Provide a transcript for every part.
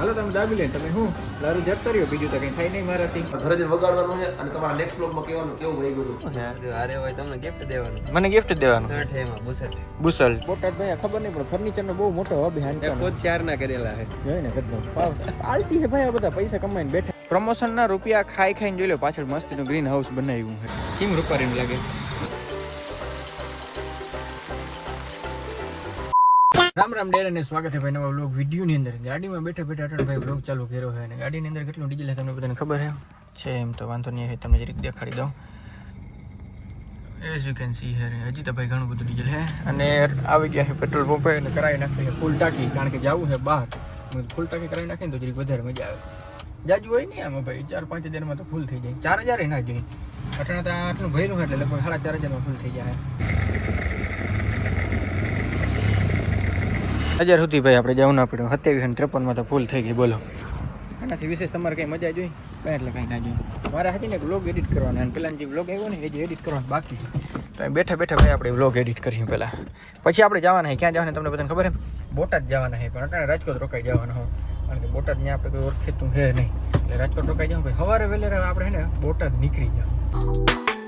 હાલો તમે દાબી લે તમે હું? લારું જપ કર્યો બીજું તો કઈ થાય નહીં મારાથી. ઘરે જઈને વગાડવાનું છે અને તમારા નેક્સ્ટ બ્લોગમાં કહેવાનું કેવું વહી ગયું અરે ભાઈ તમને ગિફ્ટ દેવાનું. મને ગિફ્ટ દેવાનું. શર્ટ છે એમાં બુસટ બુસલ બોટાદ ભાઈ ખબર નહીં પણ ફર્નિચર નો બહુ મોટો હોબી હાન એ ખુદ ચાર ના કરેલા છે. જોઈ ને કદનો પાર્ટી હે ભાઈ આ બધા પૈસા કમાઈને બેઠા. પ્રમોશન ના રૂપિયા ખાઈ ખાઈને જોઈ લો પાછળ મસ્તીનું ગ્રીન હાઉસ બનાવ્યું છે. કેમ રૂપારીને લાગે? રામ રામ ડેર અને સ્વાગત છે ભાઈ નવા બ્લોગ વિડીયોની અંદર. ગાડીમાં બેઠા બેઠા અટણ ભાઈ બ્લોગ ચાલુ કર્યો છે અને ગાડીની અંદર કેટલું ડીઝલ છે તમને બધાને ખબર છે? છે એમ તો વાંધો નહીં તમને જરીક દેખાડી દઉં. As you can see here હજી તો ભાઈ ઘણું બધું ડીઝલ છે. અને આવી ગયા છે પેટ્રોલ પંપે અને કરાવી નાખી છે ફૂલ ટાંકી, કારણ કે જવું છે બહાર. ફૂલ ટાંકી કરાવી નાખીને તો જરીક વધારે મજા આવે. જાજુ હોય નહીં આમાં ભાઈ, ચાર પાંચ હજારમાં તો ફૂલ થઈ જાય. ચાર હજાર ના જોઈએ અટાણે તો આટલું ભરેલું એટલે લગભગ સાડા ચાર હજારમાં ફૂલ થઈ જાય. હજાર સુધી ભાઈ આપણે જવું ના પડ્યું. સત્યાવીસ અને ત્રેપનમાં તો ફૂલ થઈ ગઈ બોલો. આનાથી વિશેષ તમારે કંઈ મજા જોઈ? કંઈ એટલે કંઈ ના જોઈ. મારે હતી ને બ્લોગ એડિટ કરવાનો અને પેલા જે બ્લોગ આવ્યો ને એ જે એડિટ કરવાનો બાકી. તો બેઠા બેઠા ભાઈ આપણે બ્લોગ એડિટ કરીશું પહેલાં. પછી આપણે જવાના છે. ક્યાં જવાના તમને બધાને ખબર છે? બોટાદ જવાના છે પણ અટાણે રાજકોટ રોકાઈ જવાના હોય કારણ કે બોટાદ ત્યાં આપણે કોઈ ઓળખેતું છે નહીં. એટલે રાજકોટ રોકાઈ જાઉં ભાઈ. સવારે વહેલે આપણે છે ને બોટાદ નીકળી જાવ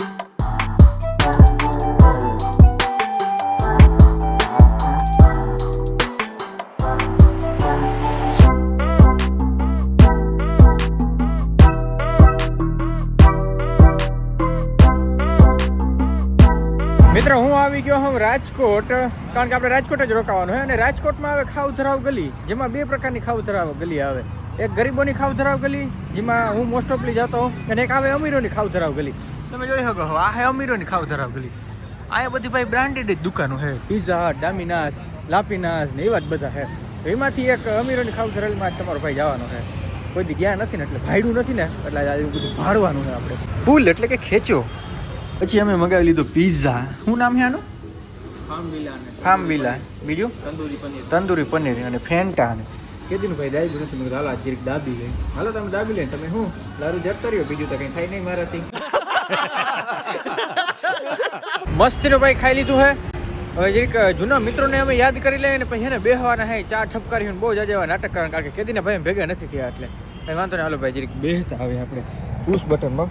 મિત્ર, હું આવી ગયો હું રાજકોટ, કારણ કે આપણે રાજકોટ જ રોકાવાનું હોય અને રાજકોટમાં આવે ખાવ ધરાવ ગલી, જેમાં બે પ્રકારની ખાવધરાવ ગલી આવે. એક ગરીબોની ખાવ ધરાવ ગલી, જેમાં હું મોસ્ટ ઓફલી જતો અને એક આવે અમીરોની ખાવ ધરાવ ગલી. તમે જોઈ શકો આ હે અમીરોની ખાવ ધરાવ ગલી. આ બધી ભાઈ બ્રાન્ડેડ જ દુકાનો છે પીઝા ડામિનાસ લાપીનાસ ને એવા જ બધા છે એમાંથી એક અમીરોની ખાવ ધરાવમાં જ તમારો ભાઈ જવાનો છે કોઈ ગયા નથી ને એટલે ભાડું નથી ને, એટલે બધું ભાડવાનું છે આપણે. પુલ એટલે કે ખેંચો. પછી અમે મગાવી લીધું પીઝા શું નામ છે આનું? ફાર્મ વિલા બીજું? તંદૂરી પનીર. તંદૂરી પનીર અને ફેન્ટા ને. કેદીનું ભાઈ દાબી નથી મેં હાલો જરીક દાબી લે હાલો તમે દાબી લે તમે હું લારું જપ કર્યો? બીજું તો કંઈ થાય નહીં મારાથી. મસ્તીનો ભાઈ ખાઈ લીધું હે. હવે જરીક જૂના મિત્રોને અમે યાદ કરી લઈએ ને પછી એને બેહવાના હે ચા ઠપકારી બહુ જાજા એવા નાટક કારણ કારણ કે કેદીના ભાઈ ભેગા નથી થયા એટલે કઈ વાંધો નહીં. હાલો ભાઈ જરીક બેસતા આવે આપણે. પુશ બટનમાં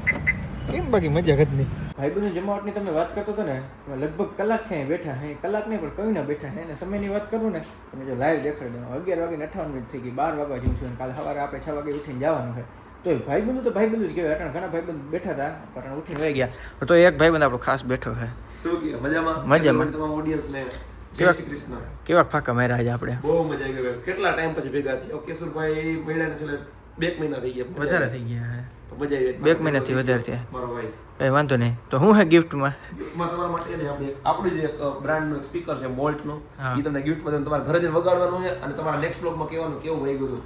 કેમ બાકી મજા જ નહીં. ભાઈ બંધ જમાવટની તમે વાત કરતો હતો ને લગભગ કલાક છે બેઠા હે કલાક નહીં પણ કયું ના બેઠા હે અને સમયની વાત કરું ને તમે જો લાઈવ દેખાડી દો. અગિયાર વાગે અઠાવન મિનિટ થઈ ગઈ બાર વાગ્યા જેવું છું અને કાલે સવારે આપણે છ વાગે ઉઠીને જવાનું છે. તો એ ભાઈબંધુ તો ભાઈબંધુ જ કહેવાય અટાણે ઘણા ભાઈબંધ બેઠા હતા પણ ઉઠીને વહી ગયા. તો એક ભાઈબંધ આપણો ખાસ બેઠો છે. શું કે મજામાં? મજામાં. તમારા ઓડિયન્સ ને જય કેવા- શ્રી કૃષ્ણ. કેવા ફાકા માર્યા આજે આપણે? બહુ મજા આવી ગઈ. કેટલા ટાઈમ પછી ભેગા થયા? કેશુરભાઈ મળ્યા ને છેલ્લે બે મહિના થઈ ગયા વધારે થઈ ગયા તો મજા આવી બે મહિનાથી વધારે થયા મારો ભાઈ. કઈ વાંધો નહીં. તો હું હે ગિફ્ટમાં? ગિફ્ટમાં તમારા માટે ને આપણે આપણું જે બ્રાન્ડનું સ્પીકર છે બોલ્ટનું. એ તમને ગિફ્ટમાં તમારા ઘરે જઈને વગાડવાનું છે અને તમારા નેક્સ્ટ બ્લોગમાં કહેવાનું કેવું વહી ગયું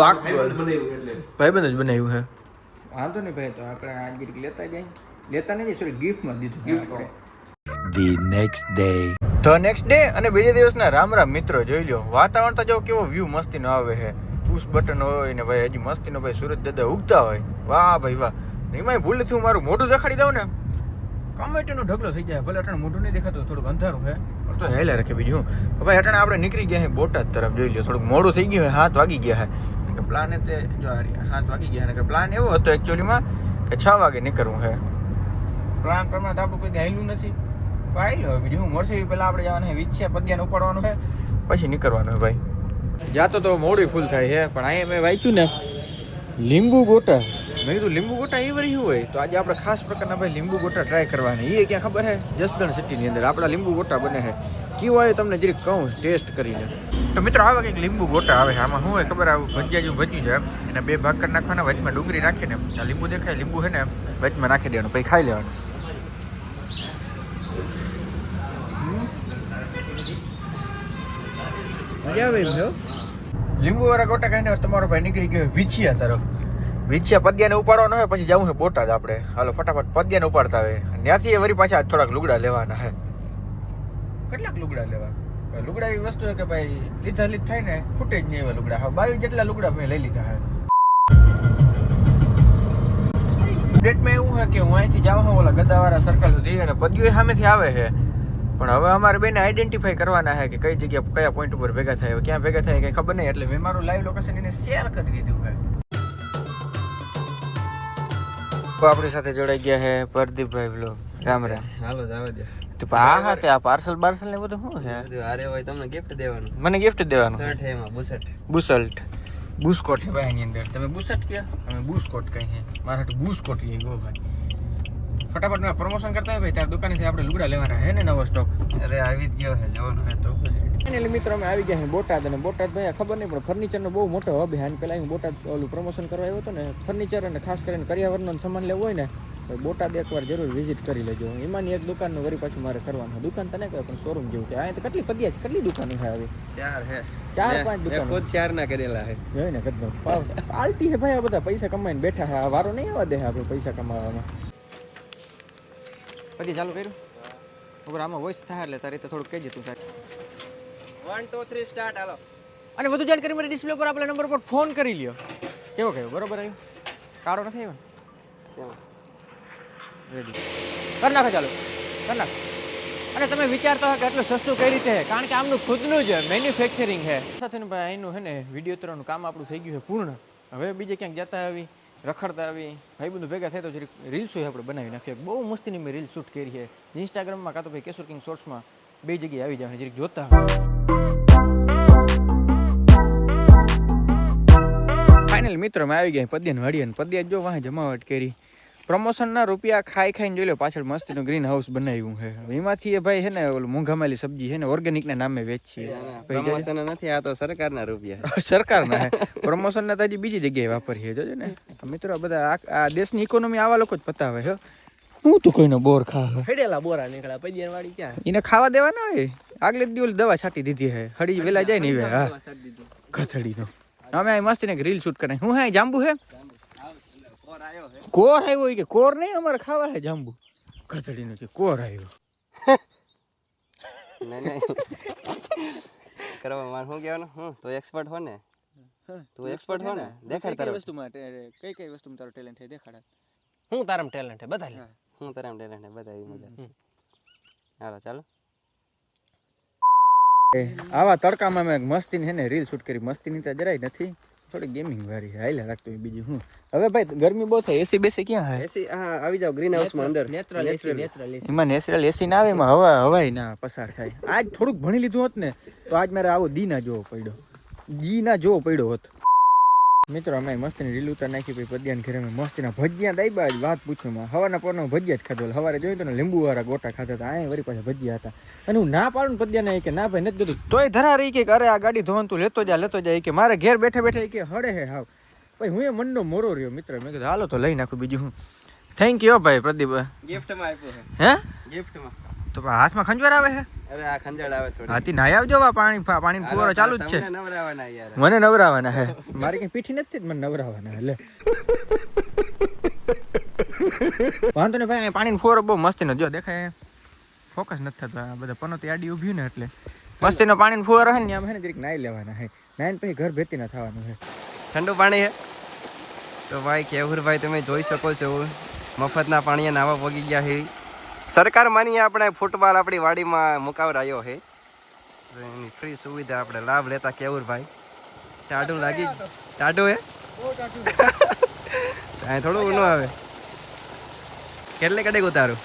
પાક બનાવ્યું એટલે. ભાઈબંધ જ બનાવ્યું છે. વાંધો નહીં ભાઈ તો આપણે આ ગિફ્ટ લેતા જાય લેતા નહીં સોરી ગિફ્ટમાં દીધું. Gift ધી નેક્સ્ટ ડે તો નેક્સ્ટ ડે અને બીજા દિવસના રામ રામ મિત્રો જોઈ લો વાતાવરણ તો જો કેવો વ્યૂ મસ્તીનો આવે છે. પુશ બટન હોય ને ભાઈ હજી મસ્તીનો ભાઈ સુરત દાદા ઉગતા હોય. વાહ ભાઈ વાહ. એમાંય ભૂલથી હું મારું મોઢું દેખાડી દઉં ને. કમેટીનો ઢગલો થઈ જાય. ભલે અટાણે મોઢું નહીં દેખાતું થોડુંક અંધારું હે. પણ તો હેલા રાખે બીજું ભાઈ અટાણે આપણે નીકળી ગયા છે બોટાદ તરફ જોઈ લો થોડુંક મોડું થઈ ગયું હાથ વાગી ગયા હે. કે પ્લાન તે જો હાથ વાગી ગયા કે પ્લાન એવો હતો એકચ્યુઅલીમાં કે છ વાગે નીકળવું છે પ્લાન પ્રમાણે તો આપણું કોઈ ગાયલું નથી. પાઈ લો બીજું હું મળશે પહેલાં આપણે જવાનું છે વિચ્છે પગ્યાને ઉપાડવાનું છે પછી નીકળવાનું હોય ભાઈ. જાતો તો મોડી ફૂલ થાય છે પણ અહીંયા મેં વાંચ્યું ને, લીંબુ ગોટા. મેં કીધું, લીંબુ ગોટા એ શું હોય? તો આજે આપણે ખાસ પ્રકારના ભાઈ લીંબુ ગોટા ટ્રાય કરવાની. એ ક્યાં ખબર છે જસદણ સિટીની અંદર આપણા લીંબુ ગોટા બને છે કેવો હોય તમને જરીક કહું ટેસ્ટ કરીને. તો મિત્રો, આવે કંઈક લીંબુ ગોટા આવે આમાં શું હોય ખબર? આવું ભજીયા જેવું ભજી જાય એને બે ભાગ કરી નાખવાના, વચમાં ડુંગળી નાખીને લીંબુ દેખાય, લીંબુ છે ને વચમાં નાખી દેવાનું, પછી ખાઈ લેવાનું. મજા આવે એમ લીંબુ વાળા ગોટા ખાઈને તમારો ભાઈ નીકળી ગયો વિછિયા તરફ. વિછિયા પદ્યાને ઉપાડવાનો હોય, પછી જવું છે બોટાદ આપણે. હાલો, ફટાફટ પદ્યાને ઉપાડતા આવે. ત્યાંથી વળી પાછા થોડાક લુગડા લેવાના હે કેટલાક લુગડા લેવા લુગડા એવી વસ્તુ છે કે ભાઈ, લીધા લીધ થાય ને, ખૂટે જ નહીં એવા લુગડા. હવે બાવી જેટલા લુગડા મેં લઈ લીધા હે અપડેટમાં એવું છે કે હું અહીંથી જાઉં છું, ઓલા ગદાવાળા સર્કલ સુધી અને પદ્યો સામેથી આવે છે. પણ હવે અમારે બેને આઈડેન્ટિફાઈ કરવાના છે કે કઈ જગ્યા કયા પોઈન્ટ ઉપર ભેગા થાય ક્યાં ભેગા થાય કઈ ખબર નહીં એટલે મેં મારું લાઈવ લોકેશન એને શેર કરી દીધું છે. તો આપણી સાથે જોડાઈ ગયા છે પ્રદીપભાઈ બ્લોગ રામ રામ. હાલો જાવ દે તો આ હા તે આ પાર્સલ બાર્સલ ને બધું શું છે? હારે હોય તમને ગિફ્ટ દેવાનું. મને ગિફ્ટ દેવાનું. શર્ટ એમાં બુસટ બુસલ્ટ બુસ્કોટ છે ભાઈ એની અંદર. તમે બુસટ કહો. અમે બુસ્કોટ કહીએ. મારા બુસકોટ લઈ ગયો ભાઈ. ફટાફટ મેં પ્રમોશન કરતા હોય ત્યાં તાર દુકાનેથી આપણે લુગડા લેવાના હે ને નવો સ્ટોક અરે આવી જ ગયો છે જવાનું. હા તો મિત્રો અમે આવી ગયા છીએ બોટાદ અને બોટાદ ભાઈ ખબર નહીં પણ ફર્નિચરનો બહુ મોટો હબ હાન પેલા પહેલાં હું બોટાદ ઓલું પ્રમોશન કરવા આવ્યો હતો ને ફર્નિચર અને ખાસ કરીને કરિયાવરનો સામાન લેવો હોય ને તો બોટાદ એકવાર જરૂર વિઝિટ કરી લેજો. એમાંની એક દુકાનનું વરી પાછું મારે કરવાનું દુકાન તને કહે પણ શોરૂમ જેવું કે અહીંયા તો કેટલી પગ્યા છે? કેટલી દુકાનો છે આવી? ચાર હે ચાર પાંચ દુકાનો. ખુદ ચાર ના કરેલા હે જોઈ ને કદનો પાલટી છે ભાઈ આ બધા પૈસા કમાઈને બેઠા છે. આ વારો નહીં આવવા દે આપણે પૈસા કમાવામાં. પછી ચાલુ કર્યું? ઉપર આમાં વોઇસ થાય એટલે તારી તો થોડુંક કહેજે તું સાહેબ વન ટુ થ્રી સ્ટાર્ટ હાલો. અને વધુ જાણકારી મારી ડિસ્પ્લે પર આપણા નંબર પર ફોન કરી લ્યો. કેવો કયો? બરોબર આવ્યું? કાળો નથી આવ્યો? રેડી કરી નાખો ચાલો. કરી નાખો. અને તમે વિચારતા હોય કે આટલું સસ્તું કઈ રીતે છે? કારણ કે આમનું ખુદનું જ મેન્યુફેક્ચરિંગ છે. સાથે ભાઈ અહીંનું છે ને વીડિયો ઉતરવાનું કામ આપણું થઈ ગયું છે પૂર્ણ. હવે બીજે ક્યાંક જતા આવી. રખડતા આવી ભાઈ બધું ભેગા થાય તો જરીક રીલ્સો આપણે બનાવી નાખીએ. બહુ મસ્તીની મેં રીલ શૂટ કરી છે. ઇન્સ્ટાગ્રામમાં કાં તો ભાઈ કેશોર કિંગ શોર્ટ્સમાં બે જગ્યાએ આવી જાય જરીક જોતા ફાઇનલ મિત્રો મેં આવી ગયા પદ્યાન અને પદ્યા જો વાહ જમાવટ કરી. પ્રમોશનના રૂપિયા ખાઈ ખાઈને જોઈ લો પાછળ મસ્તીનું ગ્રીન હાઉસ બનાવ્યું છે. એમાંથી એ ભાઈ છે ને ઓલું મૂંઘામાલી સબ્જી છે ને ઓર્ગેનિકના નામે વેચીએ. પ્રમોશન નથી આ તો સરકારના રૂપિયા સરકારના પ્રમોશનના તો હજી બીજી જગ્યાએ વાપરીએ જોજો ને. મિત્રો બધા આ- દેશની ઇકોનોમી આવા લોકો જ પતાવે છે હું. તો કોઈનો બોર ખા હેડેલા બોરા નીકળ્યા પૈયા વાળી ક્યાં? એને ખાવા દેવાના હોય? આગલે દિવસ દવા છાંટી દીધી હે હળી વેલા જાય ને હવે હા કથડીનો અમે આ મસ્તીને એક રીલ શૂટ કરે હું હે જાંબુ હે? કોર આવ્યો કે કોર નહીં અમારે ખાવા હે જાંબુ. કથળીનો છે કોર આવ્યો કરવા મારે શું કહેવાનું? હું તો એક્સપર્ટ હો ને. તું એક્સપર્ટ હો ને. દેખાડ તારે. વસ્તુ માટે કઈ કઈ વસ્તુ તારો ટેલેન્ટ છે? દેખાડ હું તારામ ટેલેન્ટ છે બધા હું. તારામ ટેલેન્ટ બધા મજા. હાલો ચાલો. આવા તડકામાં મેં મસ્તીની છે ને રીલ શૂટ કરી. મસ્તીની તો જરાય નથી. થોડી ગેમિંગ વાળી હાઈલા રાખતો હોય બીજું હું હવે ભાઈ ગરમી બહુ થાય એસી બેસી ક્યાં હે? એસી હા આવી જાવ ગ્રીન હાઉસમાં અંદર. નેચરલ એસી નેચરલ એસી એમાં નેચરલ એસી ના આવે એમાં હવા હવાય ના પસાર થાય. આજ થોડુંક ભણી લીધું હોત ને તો આજ મારે આવો દી ના જોવો પડ્યો. દી ના જોવો પડ્યો હોત. મિત્રો અમે મસ્તીની રીલ ઉતાર નાખી પછી પદ્યાન ઘરે અમે મસ્તીના ભજીયા દાઈબા જ વાત પૂછું માં હવાના પોરના ભજીયા જ ખાધો. હવારે જોયું તો લીંબુવાળા લીંબુ વાળા ગોટા ખાતા હતા. અહીંયા વળી પાછા ભજીયા હતા. અને હું ના પાડું પદ્યાને કે ના ભાઈ નથી જોતું તોય ધરા રહી કે અરે આ ગાડી ધોવાનું તું લેતો જા લેતો જાય કે મારે ઘેર બેઠે બેઠે કે હડે હે હાવ. ભાઈ હું એ મનનો મોરો રહ્યો મિત્ર. મેં કીધું હાલો તો લઈ નાખું બીજું હું થેન્ક યુ ભાઈ પ્રદીપ. ગિફ્ટમાં આપ્યું હે? ગિફ્ટમાં તો હાથમાં ખંજવાર આવે છે? અરે આ ખંજળ આવે થોડી. હાથી નાઈ આવજો વા પાણી પાણી ફુવારો ચાલુ જ છે. તમને નવરાવાના યાર. મને નવરાવાના હે મારી કઈ પીઠી નથી મને નવરાવાના એટલે વાંધો ને ભાઈ પાણી ફુવારો બહુ મસ્તીનો જો દેખાય. ફોકસ નથી થતો આ બધા પનોતી આડી ઊભી ને એટલે. મસ્તીનો પાણી ફુવારો હે ને આમ હે ને જરીક નાઈ લેવાના હે નાઈ પછી ઘર ભેતી ના થવાનું હે ઠંડુ પાણી હે તો ભાઈ કેવુર ભાઈ તમે જોઈ શકો છો. મફતના પાણીએ નાવા પગી ગયા છે. સરકાર માની આપણે ફૂટબોલ આપણી વાડીમાં મુકાવરાયો છે. એની ફ્રી સુવિધા આપણે લાભ લેતા કેવું ભાઈ? ટાઢું લાગી ટાઢું હે? થોડું ન આવે. કેટલે કડેક ઉતારું?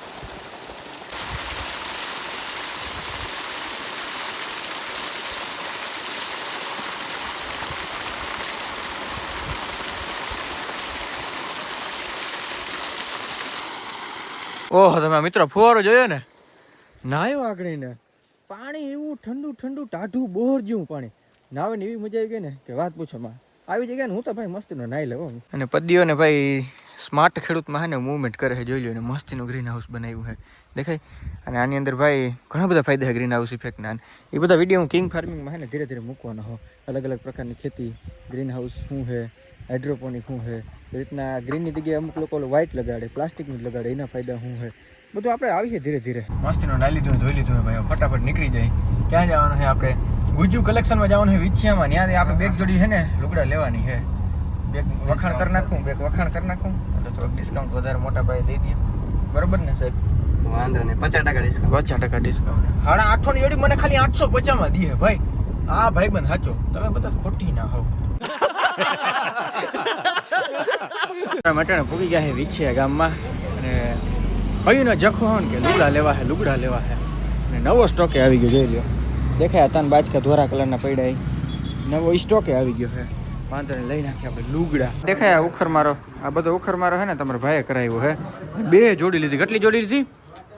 ઓહો તમે મિત્રો ફુવારો જોયો ને? નાયો આગળ ને પાણી એવું ઠંડુ ઠંડુ ટાઢું બોર જેવું પાણી. નાવે ને એવી મજા આવી ગઈ ને કે વાત પૂછો માં. આવી જગ્યાએ ને હું તો ભાઈ મસ્તીનો નાઈ લેવો અને પદ્દીઓ ને ભાઈ સ્માર્ટ ખેડૂતમાં હે ને મૂવમેન્ટ કરે છે જોઈ લો ને મસ્તીનું ગ્રીન હાઉસ બનાવ્યું છે. દેખાય? અને આની અંદર ભાઈ ઘણા બધા ફાયદા છે ગ્રીન હાઉસ ઇફેક્ટના એ બધા વીડિયો હું કિંગ ફાર્મિંગમાં હે ને ધીરે ધીરે મૂકવાનો હો. અલગ અલગ પ્રકારની ખેતી ગ્રીન હાઉસ શું છે? હાઇડ્રોપોનિક શું છે? એ રીતના ગ્રીનની જગ્યાએ અમુક લોકો વ્હાઇટ લગાડે પ્લાસ્ટિકનું જ લગાડે એના ફાયદા શું છે? બધું આપણે આવીએ ધીરે ધીરે. મસ્તીનો નાઈ લીધું ધોઈ લીધું ભાઈ ફટાફટ નીકળી જાય. ક્યાં જવાનું છે આપણે? ગુજુ કલેક્શનમાં જવાનું છે વિછિયામાં. ત્યાં આપણે બેગ જોડી છે ને લુગડા લેવાની છે. બેગ વખાણ કરી નાખું બેગ વખાણ કરી નાખું. એટલે થોડુંક ડિસ્કાઉન્ટ વધારે મોટા ભાઈ દઈ દઈએ. બરોબર ને સાહેબ? વાંધો નહીં પચાસ ટકા ડિસ્કાઉન્ટ પચાસ ટકા ડિસ્કાઉન્ટ હાડા આઠસો ની જોડી મને ખાલી આઠસો પચાસમાં દીએ ભાઈ. આ ભાઈ બંધ સાચો તમે બધા ખોટી ના હોવ. મટાણે પૂગી ગયા છે વિછિયા ગામમાં અને ભાઈનો જખો હોય કે લુગડા લેવા છે લુગડા લેવા છે અને નવો સ્ટોકે આવી ગયો, જોઈ લ્યો. દેખાય તન બાજકા ધોરા કલરના પડ્યા નવો સ્ટોકે આવી ગયો છે વાંધો લઈ નાખ્યા આપણે લુગડા. દેખાય આ ઉખર મારો આ બધો ઉખર મારો છે ને, તમારા ભાઈએ કરાવ્યો હે. બે જોડી લીધી, કેટલી જોડી લીધી?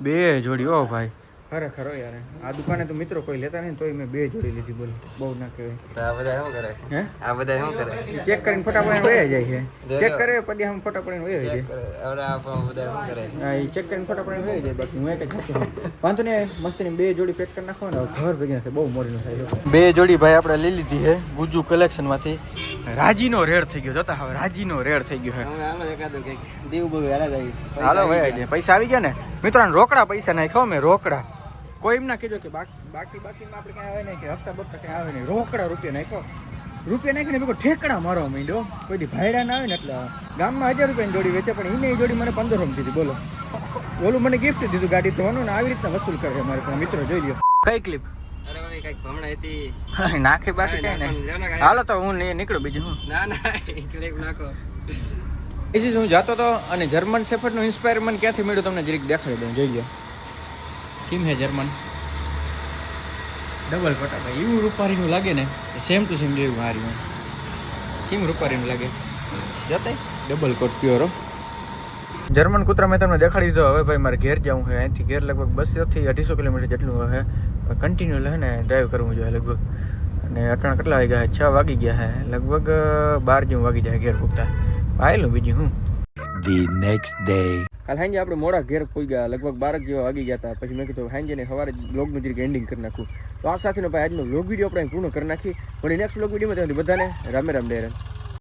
બે જોડી, ઓ ભાઈ. ખરેખર ખરો યાર. આ દુકાને તો મિત્રો કોઈ લેતા નહીં તોય મેં બે જોડી લીધી બોલ. બહુ ના કહેવાય. આ બધા શું કરે? હે? આ બધા શું કરે? ચેક કરીને ફોટા પડીને વયા જાય છે. ચેક કરે પછી આમ ફોટા પડીને વયા જાય. ચેક હવે આ બધા શું કરે? હા એ ચેક કરીને ફોટા પડીને વયા જાય. બાકી હું એક જ જાતો. વાંધો નહીં મસ્તની બે જોડી પેક કરી નાખો ને ઘર ભેગી નથી બહુ મોડીનું થાય બે જોડી ભાઈ આપણે લઈ લીધી છે ગુજુ કલેક્શનમાંથી. રાજીનો રેડ થઈ ગયો. જોતા હવે રાજીનો રેડ થઈ ગયો છે. હાલો ભાઈ પૈસા આવી ગયા ને? મિત્રો રોકડા પૈસા નાખ્યો મેં રોકડા. કોઈ એમ ના કીધું કે બાકી બાકી બાકીમાં આપણે ક્યાં આવે નહીં કે હપ્તા બપ્તા ક્યાં આવે નહીં. રોકડા રૂપિયા નાખો રૂપિયા નાખીને ભેગો ઠેકડા મારો માંડ્યો. કોઈ દી ભાયડા ના આવે ને એટલે ગામમાં હજાર રૂપિયાની જોડી વેચે પણ એને જોડી મને પંદરસો દીધી બોલો. ઓલું મને ગિફ્ટ દીધું ગાડી તો ને આવી રીતના વસૂલ કરે મારે પણ મિત્રો જોઈ લ્યો. કઈ ક્લિપ અરે ભાઈ કંઈક નાખે બાકી કઈ નહીં. હાલો તો હું નીકળું બીજું હું? ના ના નાખો. એ હું જાતો હતો અને જર્મન સેફર્ડનું ઇન્સ્પાયર મને ક્યાંથી મળ્યું તમને જરીક દેખાડી દઉં જોઈ લો કેમ હે જર્મન. ડબલ પટા ભાઈ એવું રૂપારીનું લાગે ને સેમ ટુ સેમ જેવું હાર્યું કેમ રૂપારીનું લાગે? જતે? ડબલ કોટ પ્યોર જર્મન કૂતરા મેં તમને દેખાડી દીધો. હવે ભાઈ મારે ઘેર જવું છે. અહીંથી ઘેર લગભગ બસોથી અઢીસો કિલોમીટર જેટલું હે. કન્ટિન્યુ લે ને ડ્રાઈવ કરવું જોઈએ લગભગ. અને અટાણ કેટલા વાગ્યા છે વાગી ગયા હે. લગભગ, બાર જેવું વાગી જાય ઘેર પૂગતા. આવેલું બીજું હું. The next day. કાલ સાંજે આપણે મોડા ઘેર પોઈ ગયા, લગભગ બાર જેવા વાગી ગયા હતા પછી મેં કીધું સાંજે ને સવારે બ્લોગનું જરીક એન્ડિંગ કરી નાખું. તો આ સાથેનો ભાઈ આજનો બ્લોગ વીડિયો આપણે પૂર્ણ કરી નાખી પણ નેક્સ્ટ બ્લોગ વિડીયોમાં ત્યાંથી બધાને રામે રામ ડેરન